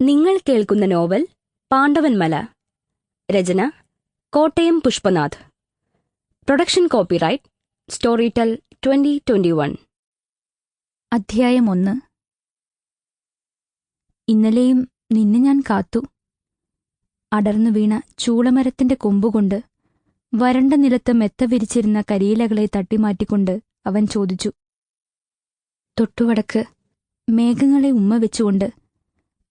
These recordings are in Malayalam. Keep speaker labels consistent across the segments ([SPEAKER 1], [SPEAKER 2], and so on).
[SPEAKER 1] നിങ്ങൾ കേൾക്കുന്ന നോവൽ പാണ്ഡവൻമല രചന കോട്ടയം പുഷ്പനാഥ്. പ്രൊഡക്ഷൻ കോപ്പിറൈറ്റ് ടെൽ ട്വന്റി ട്വന്റി വൺ.
[SPEAKER 2] അധ്യായം ഒന്ന്. ഇന്നലെയും നിന്നെ ഞാൻ കാത്തു. അടർന്നു വീണ ചൂളമരത്തിന്റെ കൊമ്പുകൊണ്ട് വരണ്ട നിലത്ത് മെത്ത വിരിച്ചിരുന്ന കരിയിലകളെ തട്ടിമാറ്റിക്കൊണ്ട് അവൻ ചോദിച്ചു തൊട്ടുവടക്ക് മേഘങ്ങളെ ഉമ്മ വെച്ചുകൊണ്ട്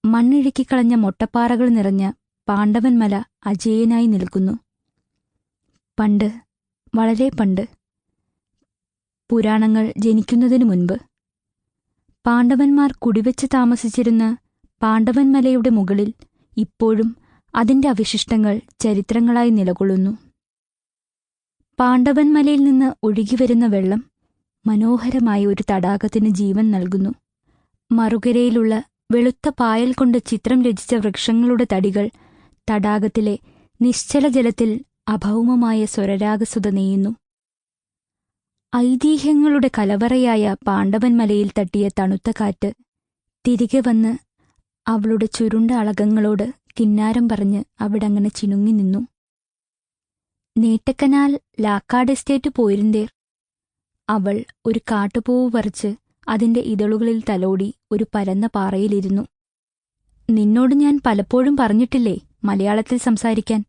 [SPEAKER 2] മണ്ണിഴുക്കിക്കളഞ്ഞ മൊട്ടപ്പാറകൾ നിറഞ്ഞ പാണ്ഡവൻമല അജേയനായി നിൽക്കുന്നു. പണ്ട് വളരെ പണ്ട് പുരാണങ്ങൾ ജനിക്കുന്നതിനു മുൻപ് പാണ്ഡവന്മാർ കുടിവെച്ച് താമസിച്ചിരുന്ന പാണ്ഡവൻമലയുടെ മുകളിൽ ഇപ്പോഴും അതിന്റെ അവശിഷ്ടങ്ങൾ ചരിത്രങ്ങളായി നിലകൊള്ളുന്നു. പാണ്ഡവൻമലയിൽ നിന്ന് ഒഴുകിവരുന്ന വെള്ളം മനോഹരമായ ഒരു തടാകത്തിന് ജീവൻ നൽകുന്നു. മറുകരയിലുള്ള വെളുത്ത പായൽ കൊണ്ട് ചിത്രം രചിച്ച വൃക്ഷങ്ങളുടെ തടികൾ തടാകത്തിലെ നിശ്ചല ജലത്തിൽ അഭൗമമായ സ്വരരാഗസുത നെയ്യുന്നു. ഐതിഹ്യങ്ങളുടെ കലവറയായ പാണ്ഡവൻമലയിൽ തട്ടിയ തണുത്ത കാറ്റ് തിരികെ വന്ന് അവളുടെ ചുരുണ്ട അളകങ്ങളോട് കിന്നാരം പറഞ്ഞ് അവിടങ്ങനെ ചിനുങ്ങി നിന്നു. നേട്ടക്കനാൽ ലാക്കാട് എസ്റ്റേറ്റ് പോയിരുന്നേർ. അവൾ ഒരു കാട്ടുപൂവ് പറിച്ച് അതിന്റെ ഇതളുകളിൽ തലോടി ഒരു പരന്ന പാറയിലിരുന്നു. നിന്നോട് ഞാൻ പലപ്പോഴും പറഞ്ഞിട്ടില്ലേ മലയാളത്തിൽ സംസാരിക്കാൻ?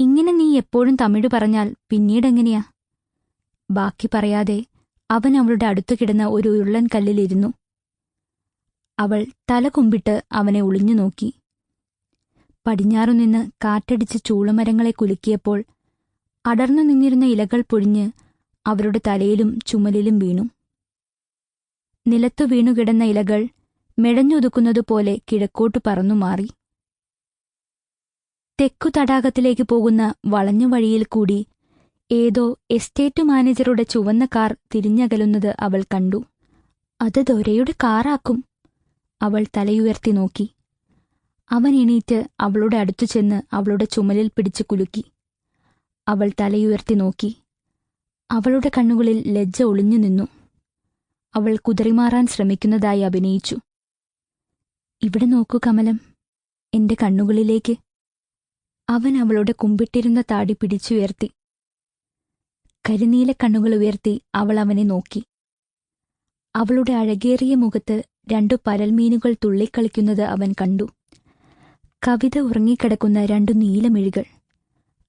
[SPEAKER 2] ഇങ്ങനെ നീ എപ്പോഴും തമിഴ് പറഞ്ഞാൽ പിന്നീടെങ്ങനെയാ? ബാക്കി പറയാതെ അവൻ അവളുടെ അടുത്തു കിടന്ന ഒരു ഉരുളൻ കല്ലിലിരുന്നു. അവൾ തല കുമ്പിട്ട് അവനെ ഒളിഞ്ഞു നോക്കി. പടിഞ്ഞാറുനിന്ന് കാറ്റടിച്ച് ചൂളമരങ്ങളെ കുലുക്കിയപ്പോൾ അടർന്നു നിന്നിരുന്ന ഇലകൾ പൊഴിഞ്ഞ് അവരുടെ തലയിലും ചുമലിലും വീണു. നിലത്തു വീണുകിടന്ന ഇലകൾ മെടഞ്ഞൊതുക്കുന്നതുപോലെ കിഴക്കോട്ടു പറന്നു മാറി. തെക്കു തടാകത്തിലേക്ക് പോകുന്ന വളഞ്ഞ വഴിയിൽ കൂടി ഏതോ എസ്റ്റേറ്റ് മാനേജറുടെ ചുവന്ന കാർ തിരിഞ്ഞകലുന്നത് അവൾ കണ്ടു. അത് ദൊരയുടെ കാറാക്കും. അവൾ തലയുയർത്തി നോക്കി. അവൻ എണീറ്റ് അവളുടെ അടുത്തു ചെന്ന് അവളുടെ ചുമലിൽ പിടിച്ചു കുലുക്കി. അവൾ തലയുയർത്തി നോക്കി. അവളുടെ കണ്ണുകളിൽ ലജ്ജ ഒളിഞ്ഞു നിന്നു. അവൾ കുതറിമാറാൻ ശ്രമിക്കുന്നതായി അഭിനയിച്ചു. ഇവിടെ നോക്കൂ കമലം. എന്റെ കണ്ണുകളിലേക്ക് അവൻ അവളുടെ കുമ്പിട്ടിരുന്ന താടി പിടിച്ചുയർത്തി. കരിനീല കണ്ണുകൾ ഉയർത്തി അവൾ അവനെ നോക്കി. അവളുടെ അഴകേറിയ മുഖത്ത് രണ്ടു പരൽമീനുകൾ തുള്ളിക്കളിക്കുന്നത് അവൻ കണ്ടു. കവിത ഉറങ്ങിക്കിടക്കുന്ന രണ്ടു നീലമിഴികൾ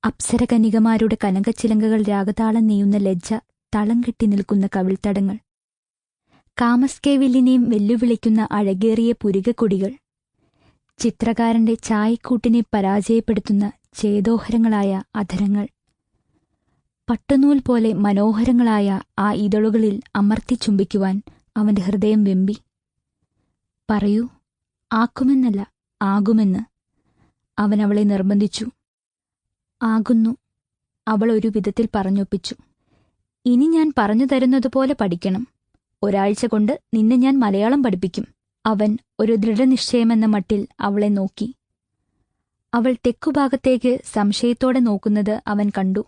[SPEAKER 2] അപ്സരകന്യകമാരുടെ കനകച്ചിലങ്കകൾ രാഗതാളം നെയ്യുന്ന ലജ്ജ തളം കെട്ടി നിൽക്കുന്ന കവിൾത്തടങ്ങൾ. കാമസ്കേവില്ലിനെയും വെല്ലുവിളിക്കുന്ന അഴകേറിയ പുരികക്കൊടികൾ ചിത്രകാരന്റെ ചായക്കൂട്ടിനെ പരാജയപ്പെടുത്തുന്ന ചേതോഹരങ്ങളായ അധരങ്ങൾ പട്ടുനൂൽ പോലെ മനോഹരങ്ങളായ ആ ഇതളുകളിൽ അമർത്തി ചുംബിക്കുവാൻ അവന്റെ ഹൃദയം വെമ്പി. പറയൂ ആക്കുമെന്നല്ല ആകുമെന്ന്. അവൻ അവളെ നിർബന്ധിച്ചു. ആകുന്നു അവൾ ഒരു വിധത്തിൽ പറഞ്ഞൊപ്പിച്ചു. ഇനി ഞാൻ പറഞ്ഞു തരുന്നതുപോലെ പഠിക്കണം. ഒരാഴ്ച കൊണ്ട് നിന്നെ ഞാൻ മലയാളം പഠിപ്പിക്കും. അവൻ ഒരു ദൃഢനിശ്ചയമെന്ന മട്ടിൽ അവളെ നോക്കി. അവൾ തെക്കുഭാഗത്തേക്ക് സംശയത്തോടെ നോക്കുന്നത് അവൻ കണ്ടു.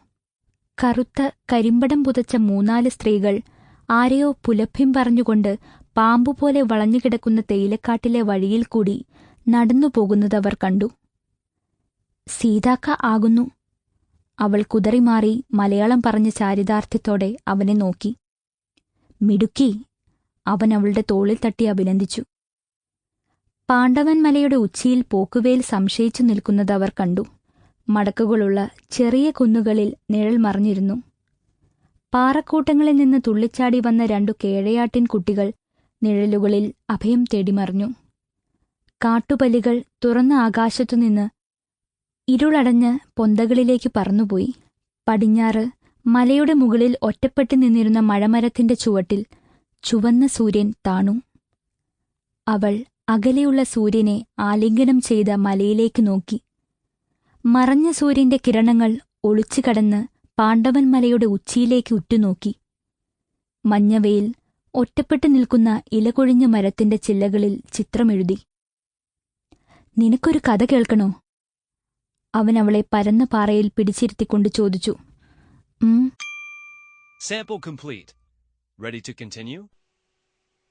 [SPEAKER 2] കറുത്ത കരിമ്പടം പുതച്ച മൂന്നാൽ സ്ത്രീകൾ ആരെയോ പുലഭ്യം പറഞ്ഞുകൊണ്ട് പാമ്പുപോലെ വളഞ്ഞുകിടക്കുന്ന തേയിലക്കാട്ടിലെ വഴിയിൽ കൂടി നടന്നു അവർ കണ്ടു. സീതാക്ക ആകുന്നു. അവൾ കുതറിമാറി മലയാളം പറഞ്ഞ ചാരിതാർത്ഥ്യത്തോടെ അവനെ നോക്കി. മിടുക്കി അവൻ അവളുടെ തോളിൽ തട്ടി അഭിനന്ദിച്ചു. പാണ്ഡവൻ മലയുടെ ഉച്ചിയിൽ പോക്കുവേൽ സംശയിച്ചു നിൽക്കുന്നത് അവർ കണ്ടു. മടക്കുകളുള്ള ചെറിയ കുന്നുകളിൽ നിഴൽ മറിഞ്ഞിരുന്നു. പാറക്കൂട്ടങ്ങളിൽ നിന്ന് തുള്ളിച്ചാടി വന്ന രണ്ടു കേഴയാട്ടിൻ കുട്ടികൾ നിഴലുകളിൽ അഭയം തേടി മറിഞ്ഞു. കാട്ടുപലികൾ തുറന്ന ആകാശത്തുനിന്ന് ഇരുളടഞ്ഞ് പൊന്തകളിലേക്ക് പറന്നുപോയി. പടിഞ്ഞാറ് മലയുടെ മുകളിൽ ഒറ്റപ്പെട്ടു നിന്നിരുന്ന മഴമരത്തിന്റെ ചുവട്ടിൽ ചുവന്ന സൂര്യൻ താണു. അവൾ അകലെയുള്ള സൂര്യനെ ആലിംഗനം ചെയ്ത മലയിലേക്ക് നോക്കി. മറഞ്ഞ സൂര്യന്റെ കിരണങ്ങൾ ഒളിച്ചു കടന്ന് പാണ്ഡവൻ മലയുടെ ഉച്ചിയിലേക്ക് ഉറ്റുനോക്കി. മഞ്ഞവയിൽ ഒറ്റപ്പെട്ടു നിൽക്കുന്ന ഇലകൊഴിഞ്ഞ മരത്തിന്റെ ചില്ലകളിൽ ചിത്രമെഴുതി. നിനക്കൊരു കഥ കേൾക്കണോ? അവൻ അവളെ പരന്ന പാറയിൽ പിടിച്ചിരുത്തിക്കൊണ്ട് ചോദിച്ചു.
[SPEAKER 3] Sample complete. Ready to continue?